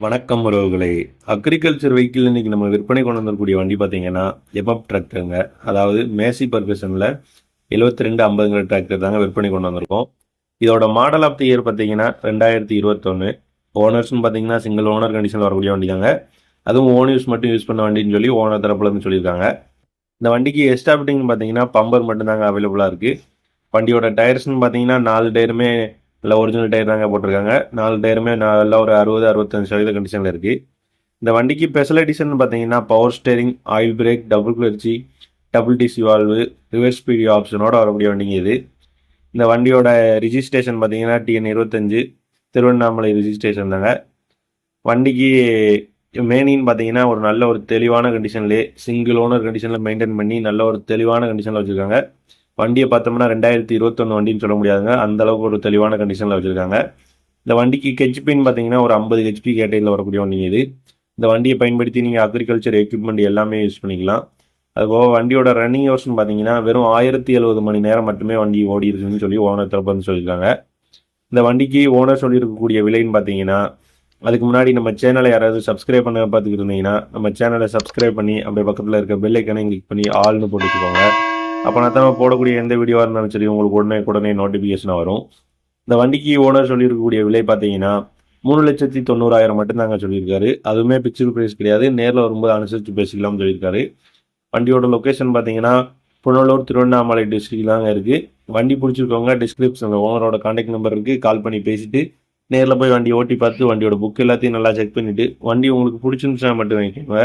வணக்கம் உறவுகளை. Agriculture vehicle இன்னைக்கு நம்ம விற்பனை கொண்டு வந்திருக்கக்கூடிய வண்டி பார்த்தீங்கன்னா எபப் டிராக்டருங்க அதாவது மேசி பர்கஷனில் எழுபத்தி ரெண்டு ஐம்பதுங்கிற டிராக்டர் தாங்க விற்பனை கொண்டு வந்திருக்கோம். இதோட மாடல் ஆஃப் தி இயர் பார்த்தீங்கன்னா ரெண்டாயிரத்தி இருபத்தொன்று ஓனர்ஸ்னு பார்த்தீங்கன்னா சிங்கிள் ஓனர் கண்டிஷனில் வரக்கூடிய வண்டி தாங்க அதுவும் ஓன் யூஸ் மட்டும் யூஸ் பண்ண வண்டின்னு சொல்லி ஓனர் தரப்புலன்னு சொல்லியிருக்காங்க. இந்த வண்டிக்கு எஸ்டாபிட்டிங் பார்த்தீங்கன்னா பம்பர் மட்டும்தாங்க அவைலபிளாக இருக்குது வண்டியோட டயர்ஸ்னு பார்த்தீங்கன்னா நாலு டயருமே நல்லா ஒரிஜினல் டயர் தாங்க போட்டிருக்காங்க. நாலு டயருமே நல்லா ஒரு அறுபது அறுபத்தஞ்சு சதவீத கண்டிஷனில் இருக்குது இந்த வண்டிக்கு ஸ்பெஷலைடிஷன் பார்த்தீங்கன்னா power steering oil brake double கிளர்ச்சி double DC valve reverse speedy ஆப்ஷனோட வரக்கூடிய வண்டிங்க இது. இந்த வண்டியோட ரிஜிஸ்ட்ரேஷன் பார்த்தீங்கன்னா டிஎன் இருபத்தஞ்சு திருவண்ணாமலை ரிஜிஸ்ட்ரேஷன் தாங்க. வண்டிக்கு மேனின்னு பார்த்தீங்கன்னா ஒரு நல்ல ஒரு தெளிவான கண்டிஷன்லேயே சிங்கிள் ஓனர் கண்டிஷனில் மெயின்டைன் பண்ணி நல்ல ஒரு தெளிவான கண்டிஷனில் வச்சுருக்காங்க. வண்டியை பார்த்தோம்னா ரெண்டாயிரத்தி இருபத்தொன்று வண்டின்னு சொல்ல முடியாதுங்க. அந்த அளவுக்கு ஒரு தெளிவான கண்டிஷனில் வச்சுருக்காங்க. இந்த வண்டிக்கு ஹெச்பின்னு பார்த்தீங்கன்னா ஒரு ஐம்பது ஹெச்பி கேட்டகரியில் வரக்கூடிய வண்டிங்க இது. இந்த வண்டியை பயன்படுத்தி நீங்கள் அக்ரிகல்ச்சர் எக்யூப்மெண்ட் எல்லாமே யூஸ் பண்ணிக்கலாம். அதுபோக வண்டியோட ரன்னிங் ஹவர்ஸ்னு பார்த்தீங்கன்னா வெறும் ஆயிரத்தி எழுபது மணி நேரம் மட்டுமே வண்டி ஓடி இருக்குன்னு சொல்லி ஓனர் தரப்பு வந்து சொல்லியிருக்காங்க. இந்த வண்டிக்கு ஓனர் சொல்லியிருக்கக்கூடிய விலைன்னு பார்த்தீங்கன்னா அதுக்கு முன்னாடி நம்ம சேனலை யாராவது சப்ஸ்கிரைப் பண்ண பார்த்துக்கிட்டு இருந்தீங்கன்னா நம்ம சேனலை சப்ஸ்கிரைப் பண்ணி அப்படியே பக்கத்தில் இருக்க பெல் ஐக்கனை கிளிக் பண்ணி ஆல்னு போட்டு அப்போ நான் தான் போடக்கூடிய எந்த வீடியோவாக இருந்தாலும் சரி உங்களுக்கு உடனே உடனே நோட்டிஃபிகேஷனாக வரும். இந்த வண்டிக்கு ஓனர் சொல்லியிருக்கக்கூடிய விலை பார்த்தீங்கன்னா மூணு லட்சத்தி தொண்ணூறாயிரம் மட்டும்தாங்க சொல்லியிருக்காரு. அதுவுமே பிக்சர் ப்ரைஸ் கிடையாது. நேரில் வரும்போது அனுசரித்து பேசிக்கலாம்னு சொல்லியிருக்காரு. வண்டியோட லொக்கேஷன் பார்த்தீங்கன்னா புனலூர் திருவண்ணாமலை டிஸ்ட்ரிக்ட் தாங்க இருக்குது வண்டி பிடிச்சிருக்கவங்க டிஸ்கிரிப்ஷன் ஓனரோட காண்டாக்ட் நம்பர் இருக்குது கால் பண்ணி பேசிட்டு நேரில் போய் வண்டி ஓட்டி பார்த்து வண்டியோட புக் எல்லாத்தையும் நல்லா செக் பண்ணிவிட்டு வண்டி உங்களுக்கு பிடிச்சிருந்துச்சுன்னா மட்டும் வாங்கிக்கோங்க.